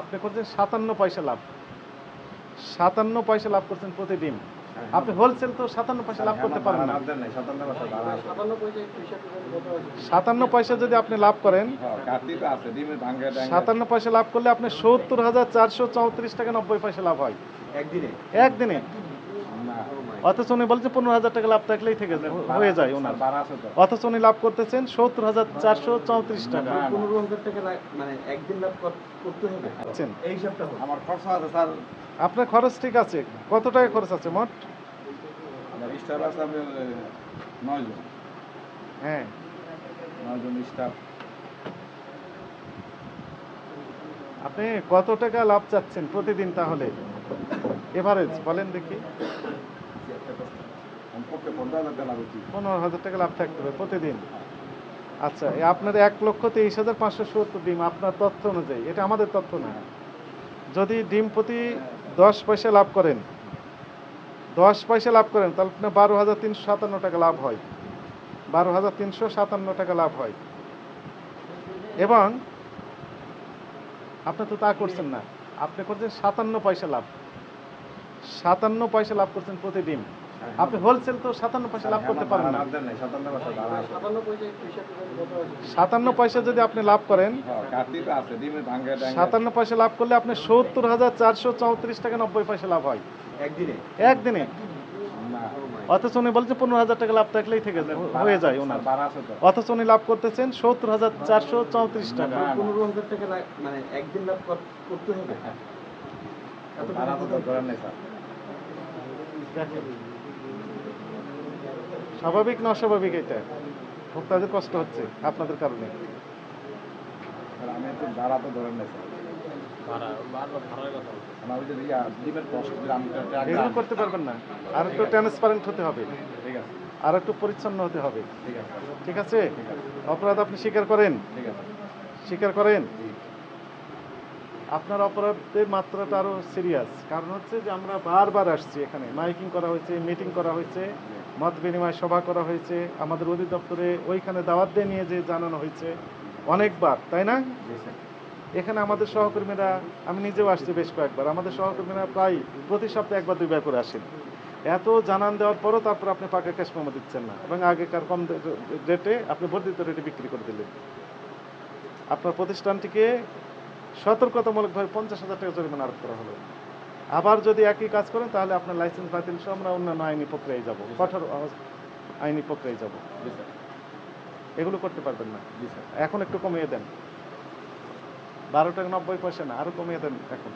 আপনি করছেন সাতান্ন পয়সা লাভ। সাতান্ন পয়সা লাভ করছেন প্রতিদিন। আপনি হোলসেল তো সাতান্ন পয়সা লাভ করতে পারেন না সাতান্ন পয়সা যদি আপনি লাভ করেন সাতান্ন পয়সা লাভ করলে আপনি সত্তর হাজার চারশো চৌত্রিশ টাকা নব্বই পয়সা লাভ হয়। একদিনে? একদিনে। অথচ উনি বলছে পনেরো হাজার টাকা লাভ থাকলেই থেকে যায় হয়ে যায় ওনার। অথচ উনি লাভ করতেছেন সত্তর হাজার চারশো চৌত্রিশ টাকা। পনেরো হাজার টাকা মানে একদিন লাভ করতে হবে। এই হিসাবটা হোক। আমার খরচা আছে স্যার। আপনার খরচ ঠিক আছে কত টাকা খরচ আছে মোট? স্টাফ আছে আমি নয় হ্যাঁ। নয় জন স্টাফ। আপনি কত টাকা লাভ চাচ্ছেন প্রতিদিন তাহলে? এভারেজ বলেন দেখি। পনেরো হাজার টাকা লাভ পনেরো হাজার টাকা লাভ থাকতে হবে প্রতিদিন। আচ্ছা আপনার এক লক্ষ তেইশ হাজার পাঁচশো সত্তর ডিম আপনার তথ্য অনুযায়ী এটা আমাদের তথ্য না। যদি ডিম প্রতি দশ পয়সা লাভ করেন দশ পয়সা লাভ করেন তাহলে আপনার বারো হাজার তিনশো সাতান্ন টাকা লাভ হয়। বারো হাজার তিনশো সাতান্ন টাকা লাভ হয়। এবং আপনি তো তা করছেন না। আপনি করছেন সাতান্ন পয়সা লাভ। সাতান্ন পয়সা লাভ করছেন প্রতিদিন। আপনি হোলসেল তো সাতান্ন পয়সা লাভ করতে পারেন না। সাতান্ন পয়সা হয়? যদি আপনি লাভ করেন সাতান্ন পয়সা লাভ করলে আপনি সত্তর হাজার চারশো চৌত্রিশ টাকা নব্বই পয়সা লাভ হয়। একদিনে? একদিনে। অথচ উনি বলছে পনেরো হাজার টাকা লাভ থাকলেই থেকে যায় হয়ে যায় ওনার। অথচ উনি লাভ করতেছেন সত্তর হাজার চারশো চৌত্রিশ টাকা। পনেরো হাজার টাকা মানে একদিন লাভ করতে হবে? এত ভাড়া টাকা তো কোথায়- ধরেন নাই স্যার দেখেন স্বাভাবিক না অস্বাভাবিক এটা? ভোক্তাদের কষ্ট হচ্ছে আপনাদের কারণে। ভাড়া তো ধরেন এগুলো করতে পারবেন না। আর একটু ট্রান্সপারেন্ট হতে হবে। ঠিক আছে। আর একটু পরিচ্ছন্ন হতে হবে। ঠিক আছে। অপরাধ আপনি স্বীকার করেন? ঠিক আছে। স্বীকার করেন? আপনার অপরাধের মাত্রাটা আরও সিরিয়াস কারণ হচ্ছে যে আমরা বারবার আসছি এখানে। মাইকিং করা হয়েছে মিটিং করা হয়েছে। মত বিনিময় সভা করা হয়েছে। আমাদের অধিদপ্তরে ওইখানে দাওয়াত দিয়ে নিয়ে যে জানানো হয়েছে। অনেকবার তাই না? এখানে আমাদের সহকর্মীরা আমি নিজেও আসছি বেশ কয়েকবার আমাদের সহকর্মীরা প্রায় প্রতি সপ্তাহে একবার দুইবার করে আসেন। এত জানান দেওয়ার পরও তারপর আপনি পাকা ক্যাশ মেমো দিচ্ছেন না এবং আগেকার কম রেটে আপনি বর্ধিত রেটে বিক্রি করে দিলেন। আপনার প্রতিষ্ঠানটিকে সতর্কতামূলকভাবে পঞ্চাশ হাজার টাকা জরিমানা আরোপ করা হলো। আবার যদি একই কাজ করেন তাহলে আপনার লাইসেন্স বাতিল সহ আমরা অন্যান্য আইনি প্রক্রিয়ায় যাব। কঠোর আইনি প্রক্রিয়ায় যাব। স্যার। এগুলো করতে পারবেন না। এখন একটু কমিয়ে দেন। বারো টাকা নব্বই পয়সা না আরও কমিয়ে দেন এখন।